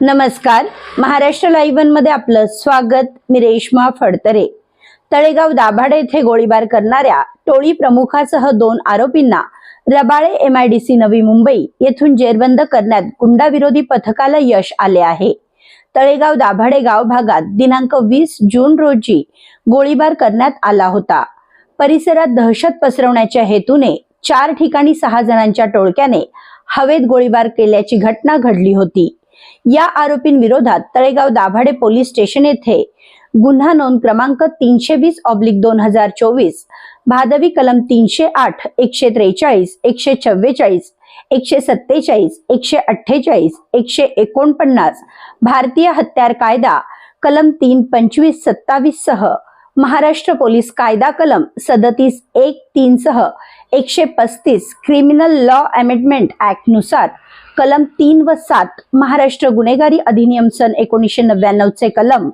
नमस्कार. महाराष्ट्र लाईव्हमध्ये आपलं स्वागत. मी रेश्मा फडतरे. तळेगाव दाभाडे येथे गोळीबार करणाऱ्या टोळी प्रमुखासह दोन आरोपींना रबाळे एमआयडीसी नवी मुंबई येथून जेरबंद करण्यात गुंडाविरोधी पथकाला यश आले आहे. तळेगाव दाभाडे गाव भागात दिनांक वीस जून रोजी गोळीबार करण्यात आला होता. परिसरात दहशत पसरवण्याच्या हेतूने चार ठिकाणी सहा जणांच्या टोळक्याने हवेत गोळीबार केल्याची घटना घडली होती. या आरोपींविरोधात तळेगाव दाभाडे पोलीस स्टेशन येथे गुन्हा नोंद क्रमांक तीनशे वीस ऑब्लिक दोन हजार चोवीस भादवी कलम तीनशे आठ एकशे त्रेचाळीस एकशे चव्वेचाळीस एकशे सत्तेचाळीस एकशे अठ्ठेचाळीस एकशे एकोणपन्नास भारतीय हत्यार कायदा कलम तीन पंचवीस सत्तावीस सह महाराष्ट्र पोलीस कायदा कलम सदतीस एक तीन सह एकशे पस्तीस क्रिमिनल लॉ अमेंडमेंट ऍक्टनुसार कलम तीन व सात महाराष्ट्र गुन्हेगारी अधिनियम सन एकोणीसशे नव्याण्णवचे कलम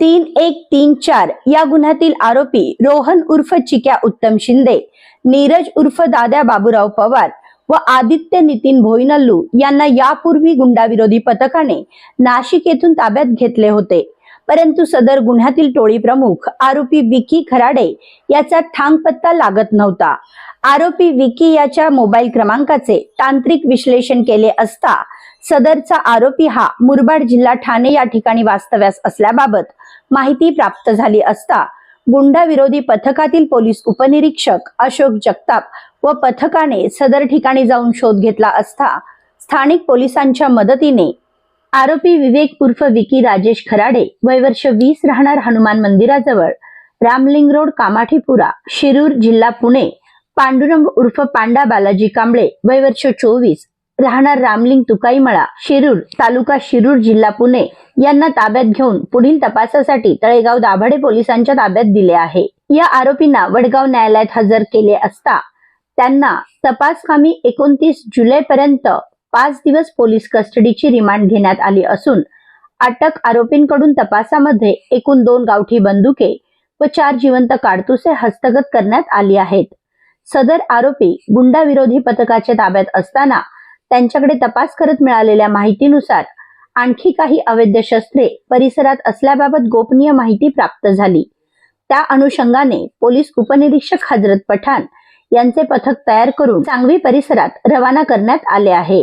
तीन एक तीन चार या गुन्ह्यातील आरोपी रोहन उर्फ चिक्या उत्तम शिंदे नीरज उर्फ दाद्या बाबूराव पवार व आदित्य नितीन भोईनल्लू यांना यापूर्वी गुंडाविरोधी पथकाने नाशिक येथून ताब्यात घेतले होते. परंतु सदर गुन्ह्यातील टोळी प्रमुख आरोपी विकी खराडे याचा ठांग पत्ता लागत नव्हता. आरोपी विकी याच्या मोबाईल क्रमांकाचे तांत्रिक विश्लेषण केले असता सदरचा आरोपी हा मुरबाड जिल्हा ठाणे या ठिकाणी वास्तव्यास असल्याबाबत माहिती प्राप्त झाली असता गुंडा विरोधी पथकातील पोलीस उपनिरीक्षक अशोक जगताप व पथकाने सदर ठिकाणी जाऊन शोध घेतला असता स्थानिक पोलिसांच्या मदतीने आरोपी विवेक उर्फ विकी राजेश खराडे वय वर्ष वीस राहणार हनुमान मंदिराजवळ रामलिंग रोड कामाठीपुरा शिरूर जिल्हा पुणे पांडुरंग उर्फ पांडा बालाजी कांबळे वय वर्ष चोवीस राहणार रामलिंग तुकाईमळा शिरूर तालुका शिरूर जिल्हा पुणे यांना ताब्यात घेऊन पुढील तपासासाठी तळेगाव दाभाडे पोलिसांच्या ताब्यात दिले आहे. या आरोपींना वडगाव न्यायालयात हजर केले असता त्यांना तपासकामी एकोणतीस जुलै पर्यंत पाच दिवस पोलीस कस्टडीची रिमांड घेण्यात आली असून अटक आरोपींकडून तपासामध्ये एकूण दोन गावठी बंदुके व चार जिवंत काडतुसे हस्तगत करण्यात आली आहेत. सदर आरोपी गुंडा विरोधी पथकाच्या ताब्यात असताना त्यांच्याकडे तपास करत मिळालेल्या माहितीनुसार आणखी काही अवैध शस्त्रे परिसरात असल्याबाबत गोपनीय माहिती प्राप्त झाली. त्या अनुषंगाने पोलीस उपनिरीक्षक हजरत पठाण यांचे पथक तयार करून सांगवी परिसरात रवाना करण्यात आले आहे.